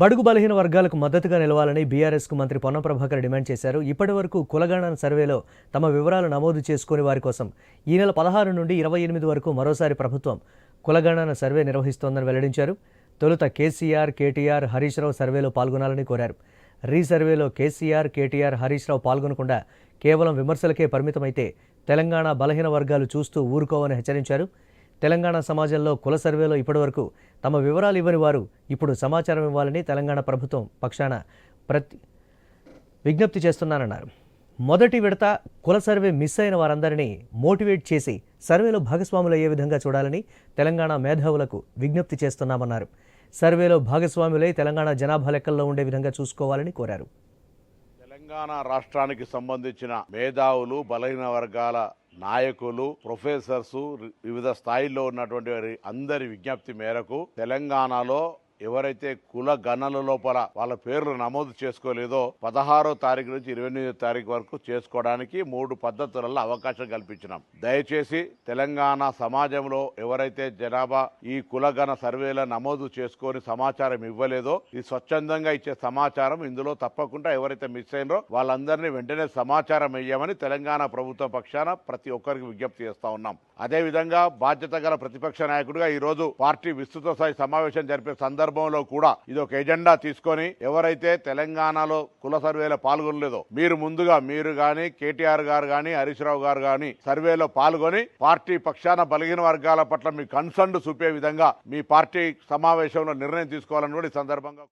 బడుగు బలహీన వర్గాలకు మద్దతుగా నిలవాలని బీఆర్ఎస్కు మంత్రి పొన్నం ప్రభాకర్ డిమాండ్ చేశారు. ఇప్పటి వరకు కులగణన సర్వేలో తమ వివరాలు నమోదు చేసుకుని వారి కోసం ఈ నెల పదహారు నుండి ఇరవై ఎనిమిది వరకు మరోసారి ప్రభుత్వం కులగణన సర్వే నిర్వహిస్తోందని వెల్లడించారు. తొలుత కేసీఆర్ కేటీఆర్ హరీష్ రావు సర్వేలో పాల్గొనాలని కోరారు. రీ సర్వేలో కేసీఆర్ కేటీఆర్ హరీష్ రావు పాల్గొనకుండా కేవలం విమర్శలకే పరిమితమైతే తెలంగాణ బలహీన వర్గాలు చూస్తూ ఊరుకోవని హెచ్చరించారు. తెలంగాణ సమాజంలో కుల సర్వేలో ఇప్పటివరకు తమ వివరాలు ఇవ్వని వారు ఇప్పుడు సమాచారం ఇవ్వాలని తెలంగాణ ప్రభుత్వం పక్షాన ప్రతి విజ్ఞప్తి చేస్తున్నానన్నారు. మొదటి విడత కుల సర్వే మిస్ అయిన వారందరినీ మోటివేట్ చేసి సర్వేలో భాగస్వాములు అయ్యే విధంగా చూడాలని తెలంగాణ మేధావులకు విజ్ఞప్తి చేస్తున్నామన్నారు. సర్వేలో భాగస్వాములై తెలంగాణ జనాభా లెక్కల్లో ఉండే విధంగా చూసుకోవాలని కోరారు. తెలంగాణ రాష్ట్రానికి సంబంధించిన మేధావులు బలహీన వర్గాల నాయకులు ప్రొఫెసర్స్ వివిధ స్థాయిల్లో ఉన్నటువంటి వారి అందరి విజ్ఞప్తి మేరకు తెలంగాణలో ఎవరైతే కుల గణన లోపల వాళ్ళ పేర్లు నమోదు చేసుకోలేదో పదహారో తారీఖు నుంచి ఇరవై ఎనిమిదో తారీఖు వరకు చేసుకోవడానికి మూడు పద్ధతులలో అవకాశం కల్పించినాం. దయచేసి తెలంగాణ సమాజంలో ఎవరైతే జనాభా ఈ కులగణ సర్వేల నమోదు చేసుకొని సమాచారం ఇవ్వలేదో ఈ స్వచ్ఛందంగా ఇచ్చే సమాచారం ఇందులో తప్పకుండా ఎవరైతే మిస్ అయినరో వాళ్ళందరినీ వెంటనే సమాచారం ఇయ్యమని తెలంగాణ ప్రభుత్వం పక్షాన ప్రతి ఒక్కరికి విజ్ఞప్తి చేస్తా ఉన్నాం. అదే విధంగా బాధ్యత గల ప్రతిపక్ష నాయకుడిగా ఈ రోజు పార్టీ విస్తృత స్థాయి సమావేశం జరిపే సందర్భంలో కూడా ఇది ఒక ఎజెండా తీసుకొని ఎవరైతే తెలంగాణలో కుల సర్వేలో పాల్గొనలేదో మీరు ముందుగా మీరు గాని కేటీఆర్ గారు గాని హరీష్ రావు గారు గాని సర్వేలో పాల్గొని పార్టీ పక్షాన బలిగిన వర్గాల పట్ల మీ కన్సర్న్ చూపే విధంగా మీ పార్టీ సమావేశంలో నిర్ణయం తీసుకోవాలని కూడా ఈ సందర్భంగా